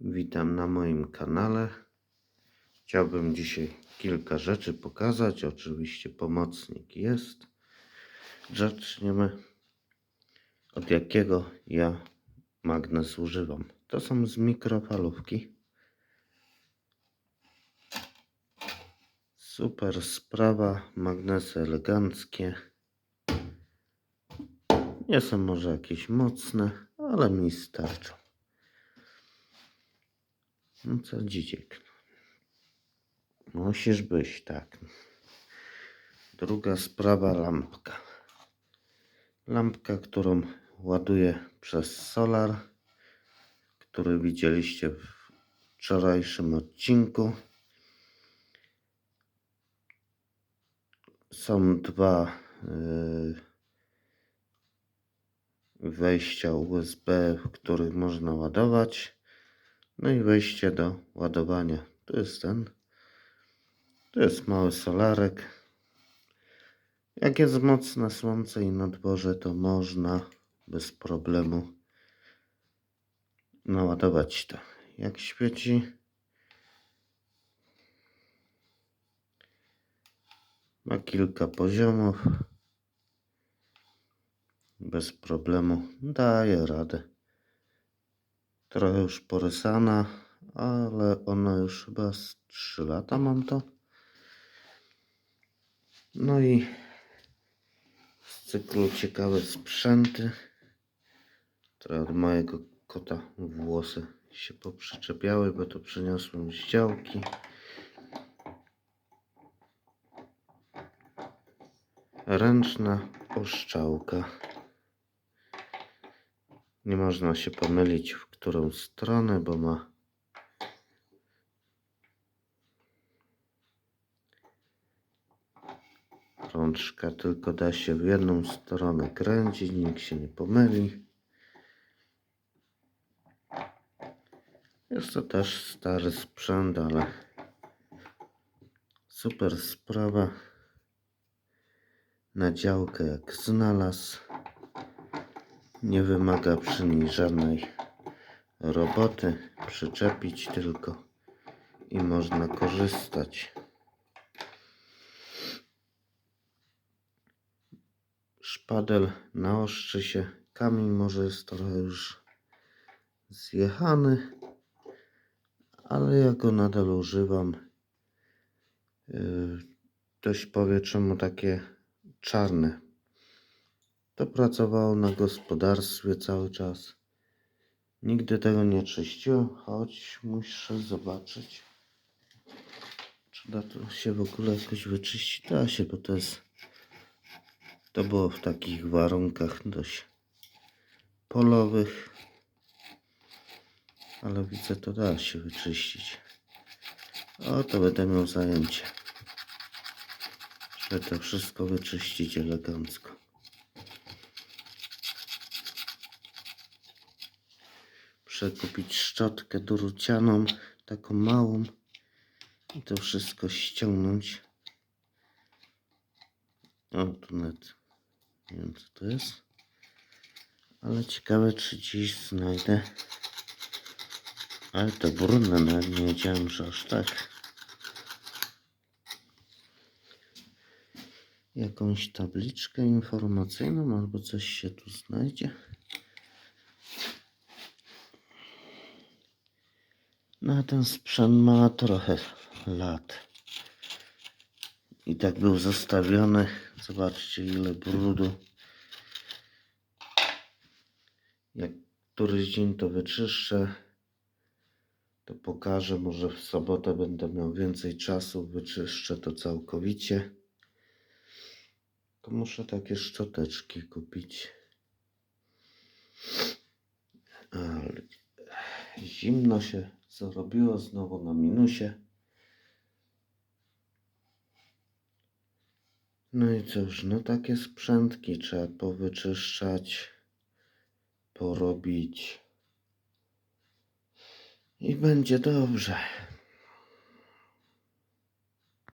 Witam na moim kanale. Chciałbym dzisiaj kilka rzeczy pokazać. Oczywiście pomocnik jest. Zaczniemy od jakiego ja magnes używam. To są z mikrofalówki. Super sprawa, magnesy eleganckie. Nie są może jakieś mocne, ale mi starczą. No co dzieciek. Musisz być, tak. Druga sprawa, lampka. Lampka, którą ładuję przez solar, który widzieliście w wczorajszym odcinku. Są dwa yy, wejścia USB, w których można ładować. No i wejście do ładowania. Tu jest ten. Tu jest mały solarek. Jak jest mocne słońce i na dworze, to można bez problemu naładować to. Jak świeci, ma kilka poziomów. Bez problemu daje radę. Trochę już porysana, ale ona już chyba z 3 lata mam to. No i z cyklu ciekawe sprzęty. Trochę od mojego kota włosy się poprzyczepiały, bo to przyniosłem z działki. Ręczna oszczałka. Nie można się pomylić w którą stronę, bo ma rączka tylko da się w jedną stronę kręcić, nikt się nie pomyli. Jest to też stary sprzęt, ale super sprawa. Na działkę jak znalazł. Nie wymaga przy niej żadnej roboty. Przyczepić tylko i można korzystać. Szpadel naostrzy się. Kamień może jest trochę już zjechany, ale ja go nadal używam. Yy, Ktoś powie, czemu takie czarne. To pracowało na gospodarstwie cały czas. Nigdy tego nie czyściłem, choć muszę zobaczyć, czy da to się w ogóle jakoś wyczyścić. Da się, bo to jest. To było w takich warunkach dość polowych, ale widzę, to da się wyczyścić. O, to będę miał zajęcie, żeby to wszystko wyczyścić elegancko. Przekupić szczotkę drucianą, taką małą i to wszystko ściągnąć. O, tu net. Nie wiem co to jest. Ale ciekawe czy dziś znajdę. Ale to brudne, nawet nie wiedziałem, że aż tak. Jakąś tabliczkę informacyjną albo coś się tu znajdzie. No ten sprzęt ma trochę lat. I tak był zostawiony. Zobaczcie ile brudu. Jak któryś dzień to wyczyszczę, to pokażę. Może w sobotę będę miał więcej czasu. Wyczyszczę to całkowicie. To muszę takie szczoteczki kupić. Ale zimno się zarobiło znowu na minusie. No i cóż, no takie sprzętki trzeba powyczyszczać, porobić i będzie dobrze.